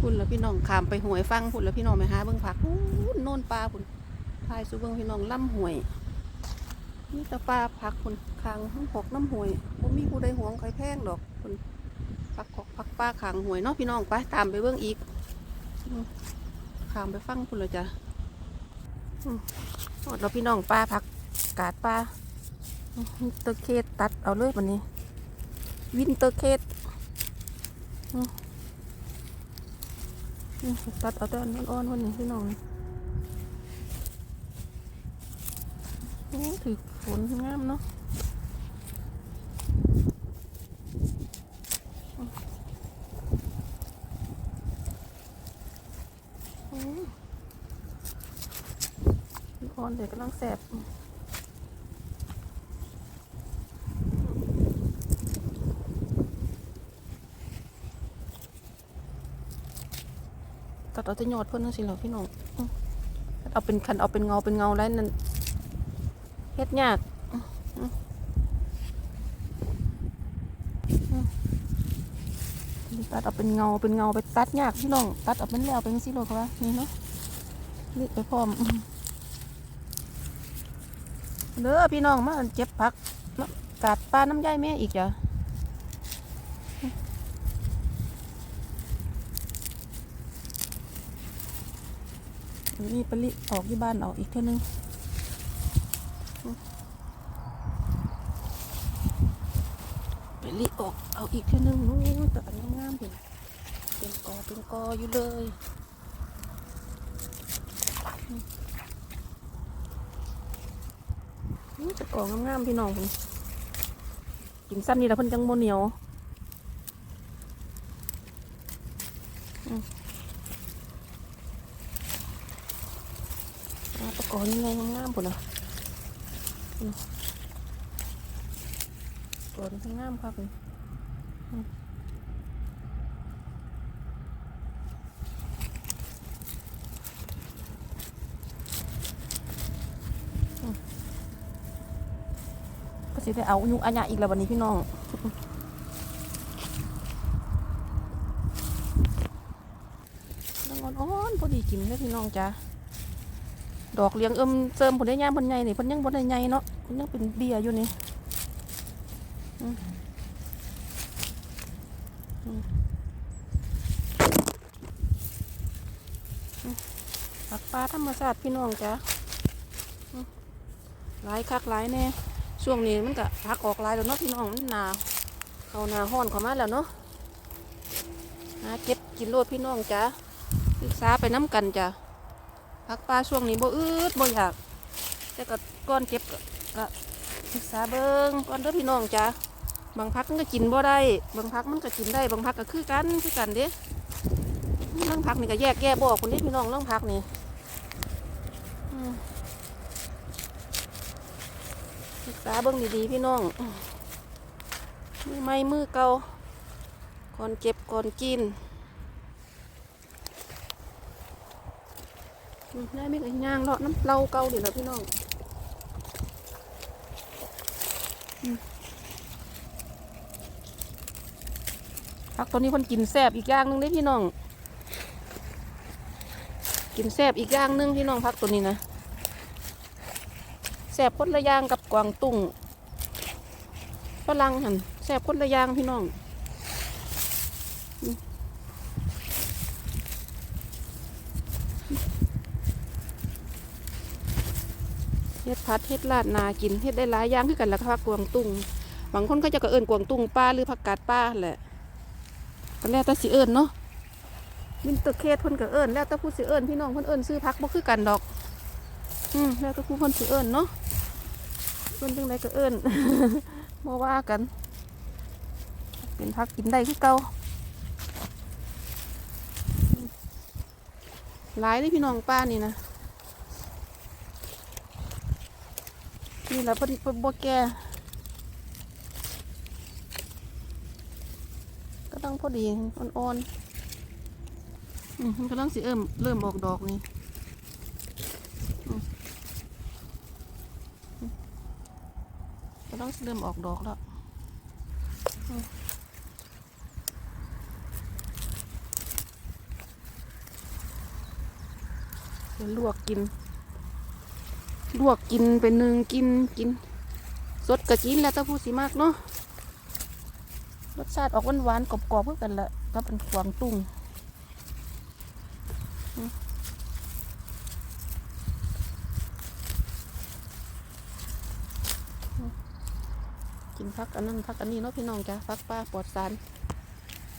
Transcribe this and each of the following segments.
พุ่นแล้วพี่น้องขามไปหวยฟังพุ่นแล้วพี่น้องไปหาเบิ่งผักพุ่นโน่นปลาพุ่นทายสูเบิ่งพี่น้องล่ำหวยนี่ต่ปลาผักพุ่นคางน้ำหกน้ำหวยบ่มีผู้ใดหวงใครแพงดอกพุ่นผักขอกผักปลาขางหวยเนาะพี่น้องไปตามไปเบิ่งอีกขามไปฟังพุ่นแล้วจ้ะหมดแล้วพี่น้องปลาผักกาดปลาอืมเตอร์เคสตัดเอาเลยวันนี้ วินเตอร์เคส ตัดเอาแต่อ่อนๆวันนี้พี่น้องโอ้ถือฝนงามเนาะอ่อนเดี๋ยวกำลังแสบัดเอาแต่ยอดเพื่อนนั่นสิเหรอพี่น้องเอาเป็นคันเอาเป็นเงาเป็นเงาแล้วนั่นเฮ็ดยากตัดเอาเป็นเงาเป็นเงาไปตัดยากพี่น้องตัดเอาเป็นแล้วเป็นสิโลเขาว่านี่เนาะรีบไปพร้อมเด้อพี่น้องมาเจ็บผักกาดปลาน้ำย่ายแม่อีกจ้ะ นี่ปลิออกที่บ้านออกอีกเท่านึงปลิออกเอาอีกเท่านึงนู้นแต่อันนี้งามเป็นเป็นกอเป็นกออยู่เลยนี่จะกองามๆพี่น้องกินสั้นนี่แหละเพิ่นจังโมเหนียว ปลาตะกอนยังไงงามปุ่นอะอืมตัวนี้งามครับก็สิได้เอายุงอัญญะอีกแล้ววันนี้พี่น้องน้องอ่อนพอดีกินเลยพี่น้องจ้า ดอกเลี้ยงเอิมเสริมผลได้ย่างผลใหญ่นี่ผลยังผลใหญ่เนาะผลยังเป็นเบี้ยอยู่นี่ผักปลาธรรมชาติพี่น้องจ้ะหลายคักหลายแน่ช่วงนี้มันก็พักออกหลายแล้วเนาะพี่น้องมันหนาเขาหนาห้อนเขามาแล้วเนาะหาเก็บกินโลดพี่น้องจ้ะศึกษาไปน้ำกันจ้ะ ผักปลาช่วงนี้บ่อืดบ่อยาก แต่ก็ก้อนเก็บก็ก็ศึกษาเบิงก่อนเด้อพี่น้องจ้ะบางพักมันก็กินบ่ได้ บางพักมันก็กินได้ บางพักก็คือกันคือกันเด้เรื่องพักนี่ก็แยกแยะบ่อคนนี้พี่น้องเรื่องพักนี่ศึกษาเบิ่งดีๆพี่น้อง มือไม้มือเกาก่อนเก็บก่อนกิน อืม ได้ไม่ไอ้ย่างเลาะน้ำเล่าเกาเดี๋ยวนะพี่น้องอืมผักตัวนี้คนกินแซบอีกอย่างหนึงเด้พี่น้อง กินแซบอีกอย่างหนึงพี่น้องผักตัวนี้นะแซบคนละย่างกับกวางตุ้งฝรั่งหันแซบคนละย่างพี่น้อง เฮ็ดพัดเฮ็ดลาดนากินเฮ็ดได้หลายอย่างคือกันละค่ะกวางตุ้งบางคนก็จะก็เอิ้นกวางตุ้งป้าหรือผักกาดป้าแหละก็แล้วแต่สิเอิ้นเนาะมินตอร์เคสเพิ่นก็เอิ้นแล้วแต่ผู้สิเอิ้นพี่น้องเพิ่นเอิ้นซื้อพักบ่คือกันดอก อืมแล้วแต่ผู้เพิ่นสิเอิ้นเนาะเพิ่นจังไดก็เอิ้นบ่ว่ากัน เป็นพักกินได้คือเก่าหลายเลยพี่น้องป้านี่นะ นี่แหละเพิ่นเพิ่นบ่แก่ก็ต้องพอดีอ่อนๆมมันกำลังสิเอิ่มเริ่มออกดอกนี่อืมอืมกำลังเริ่มออกดอกแล้วอืมไปลวกกิน ลวกกินเป็นหนึ่งกินกิน สดกะกินแล้วถ้าผู้สิมากเนาะรสชาติออกหวานๆกรอบๆเพื่อกันละกับเป็นกวางตุ้งกินพักอันนั้นพักอันนี้เนาะพี่น้องจ้ะพักป้าปลอดสาร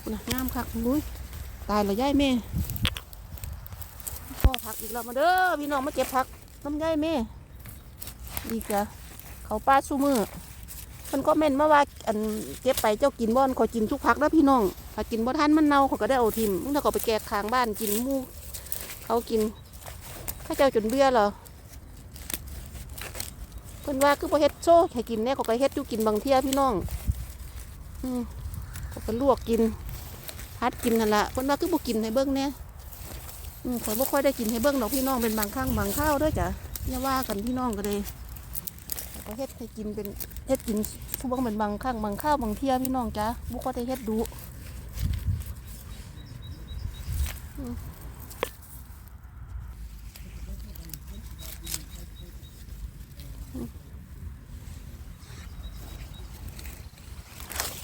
คุณนะงามคักนุ้ยตายแล้วย่ายแม่พ่อพักอีกแล้วมาเด้อพี่น้องมาเก็บพักน้ำย่ายแม่ ดีจ้ะเขาป้าสู้มือมันก็เม่นมาว่าอันเก็บไปเจ้ากินบ่อนขอกินทุกพักแล้วพี่น้องถ้ากินบ่ทันมันเน่าเขาก็ได้เอาทิมมึงถ้าเขาไปแกกข้างบ้านกินมูเขากินข้าเจ้าจนเบื่อเหรอเพิ่นว่าคือบ่เฮ็ดโซ่ให้กินแน่เขาก็เฮ็ดอยู่กินบางเที่ยพี่น้องอืมเขาก็ลวกกินพัดกินนั่นละเพิ่นว่าคือบ่กินให้เบิ่งแน่อืมข่อยบ่ค่อยได้กินให้เบิ่งดอกพี่น้องเป็นบางครั้งบางข้าวด้วยจ้ะอย่าว่ากันพี่น้องก็เลย ก็เฮ็ดให้กินเป็นเฮ็ดกินทุบางเป็นบางครั้งบางข้าวบางเที่ยพี่น้องจ้ะบุกก็ได้เฮ็ดดู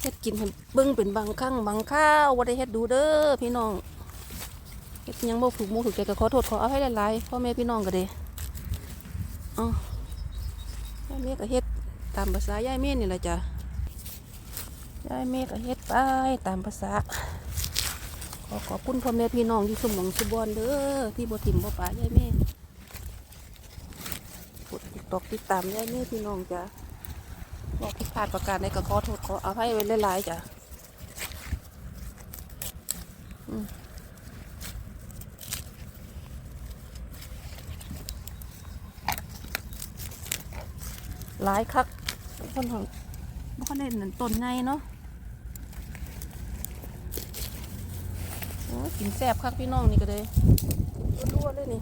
เฮ็ดกินให้เบิ่งเป็นบางครั้งบางข้าวบ่ได้เฮ็ดดูเด้อพี่น้องเฮ็ดยังบ่ถูกมูถูกใจก็ขอโทษขออภัยหลายๆพ่อแม่พี่น้องก็เด้อ๋อ ย่าแม่ก็เฮ็ดตามภาษายายเม่นนี่แหละจ้ะยายเมฆก็เฮ็ดไปตามภาษา ขอขอบคุณพ่อแม่พี่น้องที่สมองสุบอนเด้อที่บ่ถิ่มบ่ป่ายายเมฆกดติดตอกติดตามยายเมฆพี่น้องจ้ะบอกผิดพลาดประการใดก็ขอโทษขออภัยไว้หลายๆจ้ะอืม หลายคักคนของบ่ค่อยได้นั่นต้นไงเนาะอ้ยกินแซ่บคักพี่น้องนี่ก็เลยรัวเลยนี่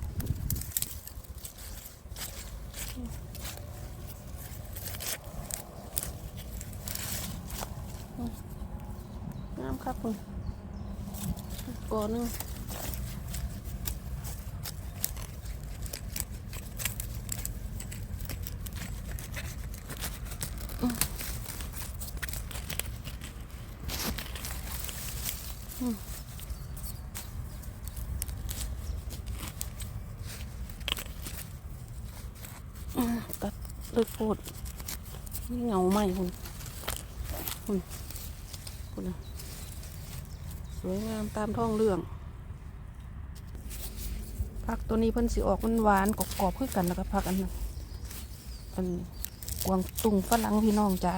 งามคักคุณก่อนหนึงอืมกัดเลือก โคตรนี่เงาไหมคุณคุณคุณสวยงามตามท้องเรื่องผักตัวนี้เพิ่นสิออกมันหวานกรอบๆคือกันแล้วก็ผักอันนั้นอันกวางตุงฝรั่งพี่น้องจ้า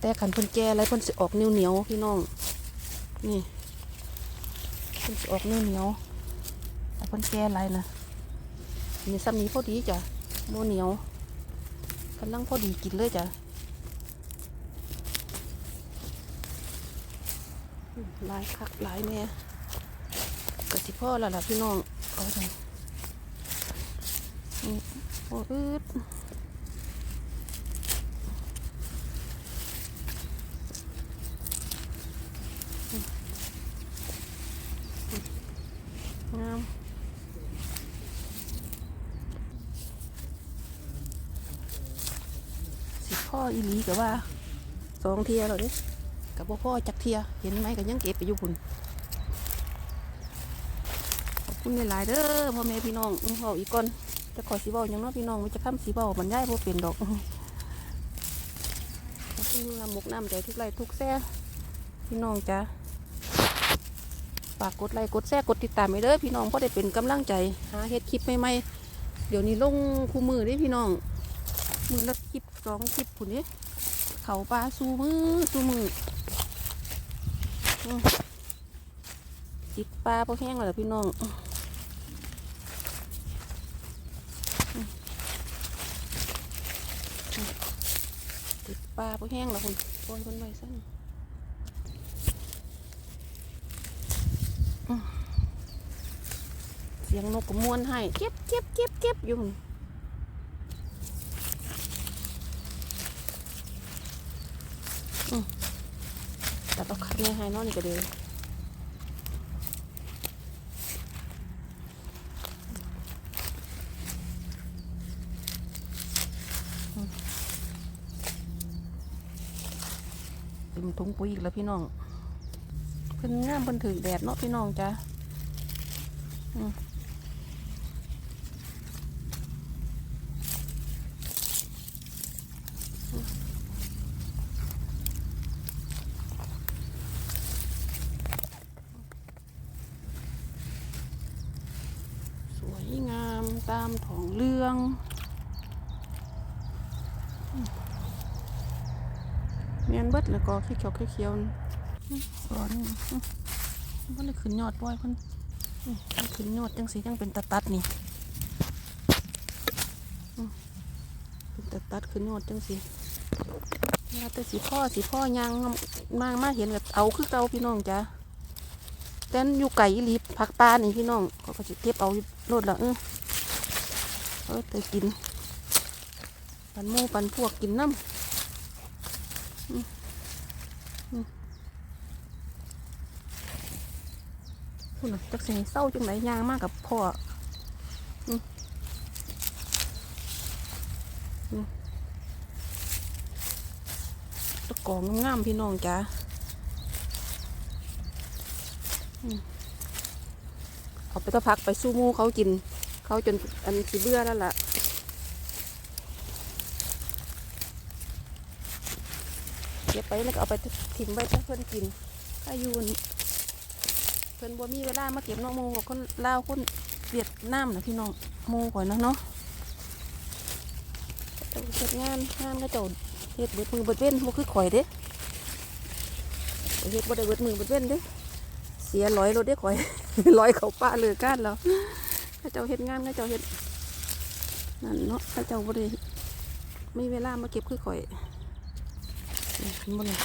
แต่ขันเพิ่นแก่อะไรเพิ่นสิออกเหนียวเหนียวพี่น้อง นี่เพิ่นสิออกเหนียวเหนียวแต่เพิ่นแก่อะไรนะนี่ซ้ำนี้พอดีจ้ะโมเหนียว กำลังพอดีกินเลยจ้ะหลายคักหลายแม่กะสิพ่อและล่ะพี่น้องเอาจังอือ้อืดงาม สิพ่ออีหลี กับว่าสองเทียแล้วเด้กับพ่อจักเทียเห็นไหมก็ยังเก็บไปอยู่พุ่นขอบคุณหลายเด้อพ่อแม่พี่น้องอือเว้าอีกก่อนจะขอสีเบาหยังนาะพี่น้องมันจะข้ามสีเบามันย้ายบ่เป็นดอกขอบคุณน้ำมุกน้ำใจทุกไรทุกแซ่พี่น้องจ้ะฝากกดไลค์กดแซ่กดติดตามไปเด้อพี่น้องเพราะได้เป็นกำลังใจหาเฮ็ดคลิปใหม่ๆเดี๋ยวนี้ลงคู่มือเด้พี่น้องมือละคลิปสองคลิปผุนนี้ เขาปลาสูมือสูมืออืมติดปลาพอแห้งแล้วล่ะพี่น้องติดปลาพอแห้งแล้วคุณโอ้ยคนไวสั้นเสียงนกกระมวนให้เก็บเก็บเก็บเก็บอยู่ แม่หายนอนอีกก็ดีเต็มถุงปุ๋ยอีกแล้วพี่น้อง เพิ่นงามเพิ่นถือแดดเนาะพี่น้องจ้ะอืม เมียนเบิดแล้วก็ขี้เขียวขี้เขียวสอนนี่อื้อมันเลยขึ้นยอดบ่อยเพิ่นขึ้นยอดจังสีจังเป็นตะตัดนี่เป็นตะตัดขึ้นยอดจังสีมาแต่สีพ่อสีพ่อยางมามาเห็นกับเอาคือเก่าพี่น้องจ้ะแต่นอยู่ไก่อีหลีผักปลานี่พี่น้องเขาก็จะเก็บเอาโลดละเออเออแต่กิน ปันหมูปันพวกกินน้ำ คุณน่ะจักสิเศร้าจังไหนยางมากกับพ่ออืมตะกองงามๆพี่น้องจ้าอืมเอาไปตะพักไปสู้มูเขากิน เขาจนอันสิเบื่อแล้วล่ะ เก็บไปแล้วก็เอาไปทิ้งไว้ให้เพื่อนกินถ้าอยู่นี่เพื่อนบ่มีเวลามาเก็บน้องมูกับคนลาวคนเวียดนามนะพี่น้องหมูก่อนนะเนาะเจ้าเฮ็ดงานงานก็เจ้าเฮ็ดเบิดมือเบิดเว้นบ่คือข่อยเด้อเฮ็ดบ่ได้เบิดมือเบิดเว้นเด้เสียร้อยรถเด้ข่อยร้อยเขาป้าเลือก้านแล้วถ้าเจ้าเฮ็ดงานก็เจ้าเฮ็ดนั่นเนาะถ้าเจ้าบ่ได้มีเวลามาเก็บคือข่อย นี่เนบ่เลย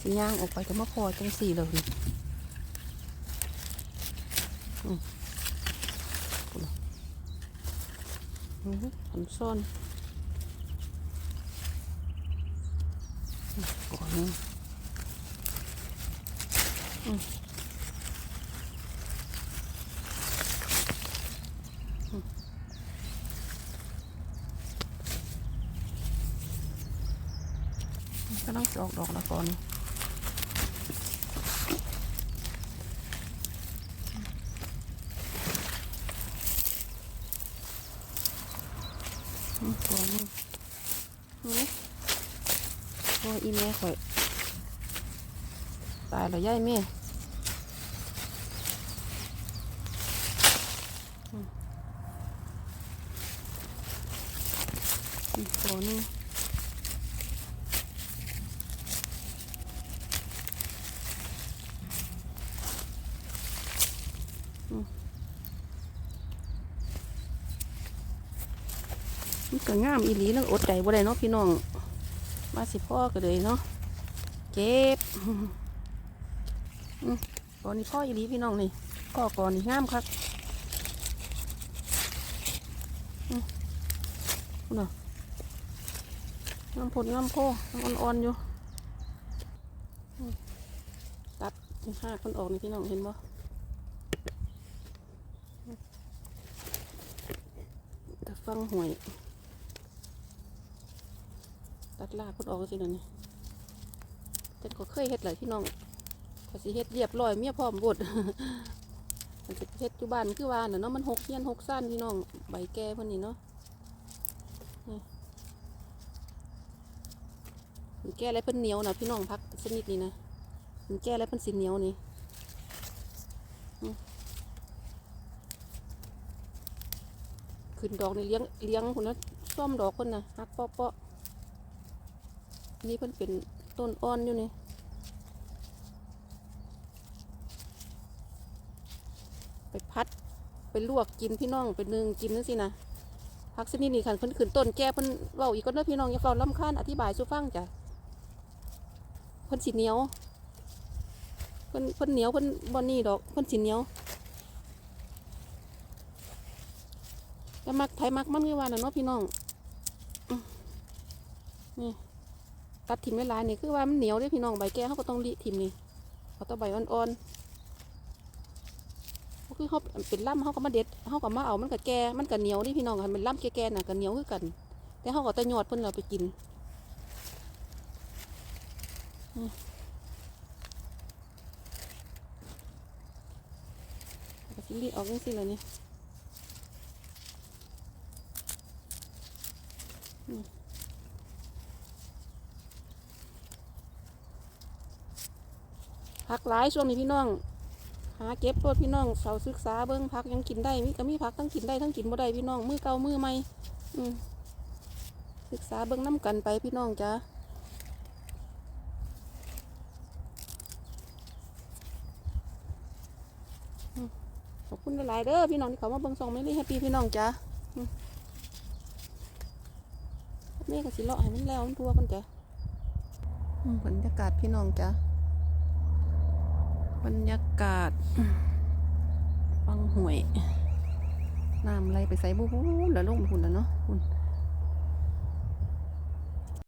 สีย่างออกไปก็มาพอจังสี่เลยอืมพุ่นน่ะอือหือหันซ่อนก่อนนี้อืม ก็ต้องออกดอกล้วก่อนนี่อืมตัวนึงอืมโอ้ยอีแม่ข่อย ตายแล้วย่ายแม่อืมอีกตัวนึงอืม มัน ก็งามอีหลีแล้วอดใจบ่ได้เนาะพี่น้องมาสิพ่อก็เลยเนาะเก็บอืมก่อนนี้พ่ออีหลีพี่น้องนี่พ่อก่อนนี่งามครับอืมคุณน่ะงามผลงามโพอ่อนๆอยู่ตัดห้าคนออกนี่พี่น้องเห็นปะแต่ฟังหวย ตัดลากคนออกสินั่นนี่แต่ก็เคยเฮ็ดหลายพี่น้องก็สิเฮ็ดเรียบร้อยเมียพร้อมบดมันสิเฮ็ดอยู่บ้านคือว่าน่ะเนาะมันหกเฮียนหกสั้นพี่น้องใบแก่พิ่นนี่เนาะนี่มันแก่อะไรเพิ่นเหนียวนะพี่น้องพักชนิดนี้นะมันแก่อะไรเพิ่นสิเหนียวนี่ขึ้นดอกในเลี้ยงเลี้ยงคนนะซ่อมดอกคนนะฮักเปาะเปาะ นี่เพิ่นเป็นต้นอ่อนอยู่นี่ไปพัดไปลวกกินพี่น้องไปนึ่งกินนั่นสินะพักชนิดนี้คันเพิ่นขึ้นต้นแก่เพิ่นเว้าอีกก็เด้อพี่น้องอย่าเฝ้าลำคาญอธิบายสู่ฟังจ้ะเพิ่นสิเหนียวเพิ่นเพิ่นเหนียวเพิ่นบ่นี่ดอกเพิ่นสิเหนียวแต่มักไผมักมันคือว่านะเนาะพี่น้องนี่ ตัดถิ่มเวลายนี่คือว่ามันเหนียวด้วยพี่น้องใบแก้เขาก็ต้องรีถิมนี่เอาตอวใบอ่อนๆก็คือเขาเป็นล่ำเขาก็มาเด็ดเขาก็มาเอามันกับแก่มันกับเหนียวนี่พี่น้องกันเป็นล่ำแก่ๆน่ะกับเหนียวคือกัน แต่เขาก็ตะหยอดเพื่อนเราไปกินก็สิรีออกจังสิเลยเนี่ย ผักหลายช่วงนี้พี่น้อง หาเก็บรถพี่น้องเสาศึกษาเบิ้งพักยังกินได้มีก็มีพักทั้งกินได้ทั้งกินบ่ได้พี่น้องมือเก่ามือใหม่อืศึกษาเบิ้งน้กันไปพี่น้องจ้าขอบคุณหลายเด้อพี่น้องที่เขามาเบิ้งสองไม่รีแฮปปี้พี่น้องจ้าอืมนี่ก็สิเลาะให้มันแล้วมันทั่วกันจ้ะบรรยากาศพี่น้องจ้า บรรยากาศฟังหวยน้ำไหลไปใส่บุ้นแล้วลงไปหุ่นแล้วเนาะหุ่น